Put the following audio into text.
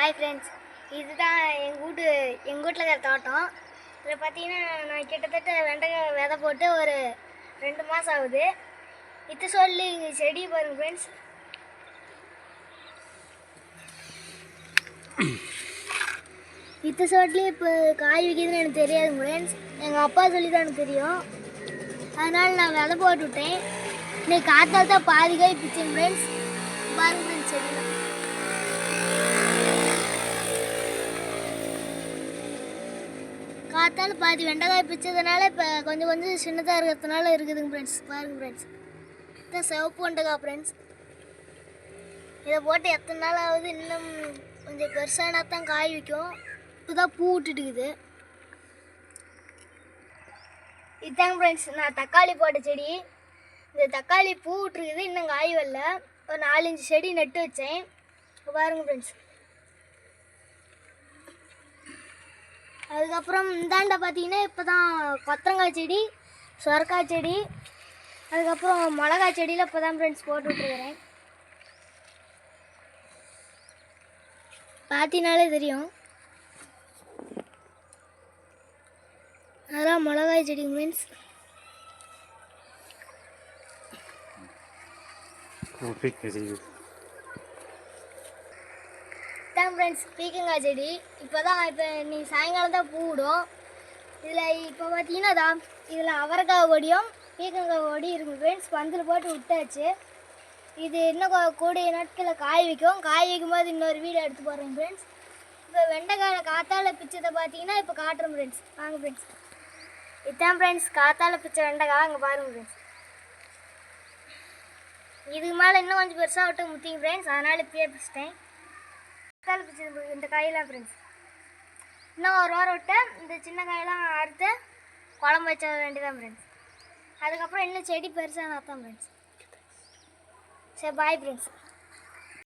Hi friends இதுதான் எங்கள் வீட்டு எங்கள் வீட்டில் இருக்கிற தோட்டம். இதில் பார்த்தீங்கன்னா நான் கிட்டத்தட்ட வெண்டைக்காய் விதை போட்டு ஒரு ரெண்டு மாதம் ஆகுது. இத்த சொல்லி செடி பாருங்க ஃப்ரெண்ட்ஸ் இத்த சோட்லேயே இப்போ காய் வைக்கிறதுன்னு எனக்கு தெரியாது ஃப்ரெண்ட்ஸ் எங்கள் அப்பா சொல்லி தான் எனக்கு தெரியும். அதனால் நான் விதை போட்டு விட்டேன் இன்னைக்கு காத்தால் தான் பாதி காய் பிச்சேன் ஃப்ரெண்ட்ஸ் பாருங்க ஃப்ரெண்ட்ஸ் செடியில் காத்தால் பாதி வெண்டைக்காய் பிச்சதுனால இப்போ கொஞ்சம் கொஞ்சம் சின்னதாக இருக்கிறதுனால இருக்குதுங்க ஃப்ரெண்ட்ஸ் பாருங்க ஃப்ரெண்ட்ஸ் இதான் சிவப்பு வெண்டைக்காய் ஃப்ரெண்ட்ஸ் இதை போட்டு எத்தனை நாள் ஆகுது இன்னும் கொஞ்சம் பெருசானா தான் காய் வைக்கும். இப்போதான் பூ விட்டுட்டுக்குது. இதுதாங்க ஃப்ரெண்ட்ஸ் நான் தக்காளி போட்ட செடி. இந்த தக்காளி பூ விட்டுருக்குது இன்னும் காய் வரல. ஒரு நாலஞ்சு செடி நட்டு வச்சேன். பாருங்கள் ஃப்ரெண்ட்ஸ் அதுக்கப்புறம் இந்தாண்ட பார்த்தீங்கன்னா இப்போ தான் கொத்தரங்காய் செடி சொரக்காய் செடி அதுக்கப்புறம் மிளகாய் செடியில் இப்போ தான் ஃப்ரெண்ட்ஸ் போட்டு விட்டுருக்கிறேன். பார்த்தினாலே தெரியும். அதெல்லாம் மிளகாய் செடி மீன்ஸ் வணக்கம் ஃப்ரெண்ட்ஸ் பீக்கங்காய் செடி. இப்போ தான் இப்போ நீ சாயங்காலம் தான் பூவிடும். இதில் இப்போ பார்த்தீங்கன்னா தான் இதில் அவரைக்காய் கொடியும் பீக்கங்காய் கொடி இருக்கும் ஃப்ரெண்ட்ஸ் பந்தில் போட்டு விட்டாச்சு. இது இன்னும் கூடிய நாட்களில் காய் வைக்கும். காய் வைக்கும் போது இன்னொரு வீடியோ எடுத்து போடுறேன் ஃப்ரெண்ட்ஸ் இப்போ வெண்டைக்காய் காத்தால பிச்சதை பார்த்தீங்கன்னா இப்போ காட்டுறோம் ஃப்ரெண்ட்ஸ் வாங்க ஃப்ரெண்ட்ஸ் இதுதான் ஃப்ரெண்ட்ஸ் காத்தால பிச்சை வெண்டைக்காய். அங்கே பாருங்கள் ஃப்ரெண்ட்ஸ் இதுக்கு மேலே இன்னும் கொஞ்சம் பெருசாக விட்டு முத்திங்க ஃப்ரெண்ட்ஸ் அதனால் இப்பயே பிடிச்சிட்டேன் கால் பிடிச்சது இந்த காயெல்லாம் ஃப்ரெண்ட்ஸ் இன்னும் ஒரு வாரம் விட்டு இந்த சின்ன காயெல்லாம் அறுத்து குழம்பு வச்ச வேண்டியதான் ஃப்ரெண்ட்ஸ் அதுக்கப்புறம் இன்னும் செடி பெருசாக தான் ஃப்ரெண்ட்ஸ் சரி பாய் ஃப்ரெண்ட்ஸ்